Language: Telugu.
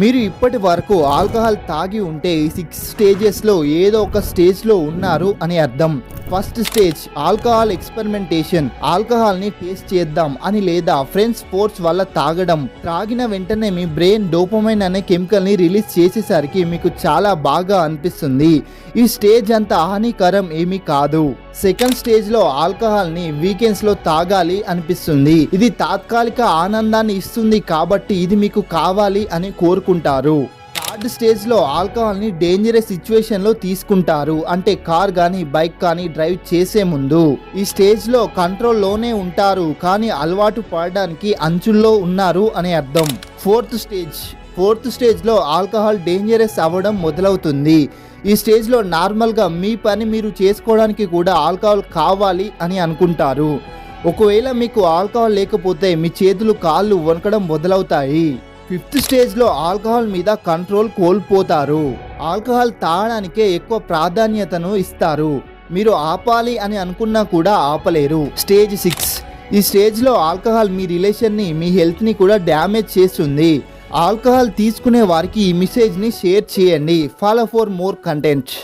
మీరు ఇప్పటి వరకు ఆల్కహాల్ తాగి ఉంటే ఈ సిక్స్ స్టేజెస్లో ఏదో ఒక స్టేజ్లో ఉన్నారు అని అర్థం. First stage alcohol experimentation. ఆల్కహాల్ని taste చేద్దాం అని లేదా ఫ్రెండ్స్ స్పోర్ట్స్ వల్ల తాగడం. త్రాగిన వెంటనే మీ బ్రెయిన్ డోపమైన్ అనే కెమికల్ని రిలీజ్ చేసేసరికి మీకు చాలా బాగా అనిపిస్తుంది. ఈ స్టేజ్ అంత హానికరం ఏమీ కాదు. సెకండ్ స్టేజ్లో ఆల్కహాల్ని వీకెండ్స్లో తాగాలి అనిపిస్తుంది. ఇది తాత్కాలిక ఆనందాన్ని ఇస్తుంది కాబట్టి ఇది మీకు కావాలి అని కోరుకుంటారు. థర్డ్ స్టేజ్లో ఆల్కహాల్ని డేంజరస్ సిచ్యువేషన్లో తీసుకుంటారు. అంటే కార్ కానీ బైక్ కానీ డ్రైవ్ చేసే ముందు ఈ స్టేజ్లో కంట్రోల్లోనే ఉంటారు. కానీ అలవాటు పడడానికి అంచుల్లో ఉన్నారు అని అర్థం. ఫోర్త్ స్టేజ్ ఫోర్త్ స్టేజ్లో ఆల్కహాల్ డేంజరస్ అవ్వడం మొదలవుతుంది. ఈ స్టేజ్లో నార్మల్గా మీ పని మీరు చేసుకోవడానికి కూడా ఆల్కహాల్ కావాలి అని అనుకుంటారు. ఒకవేళ మీకు ఆల్కహాల్ లేకపోతే మీ చేతులు కాళ్ళు వణకడం మొదలవుతాయి. ఫిఫ్త్ స్టేజ్లో ఆల్కహాల్ మీద కంట్రోల్ కోల్పోతారు. ఆల్కహాల్ తాగడానికే ఎక్కువ ప్రాధాన్యతను ఇస్తారు. మీరు ఆపాలి అని అనుకున్నా కూడా ఆపలేరు. Stage six. ఈ స్టేజ్లో ఆల్కహాల్ మీ రిలేషన్ని మీ హెల్త్ని కూడా డ్యామేజ్ చేస్తుంది. ఆల్కహాల్ తీసుకునే వారికి ఈ మెసేజ్ని షేర్ చేయండి. Follow for more content.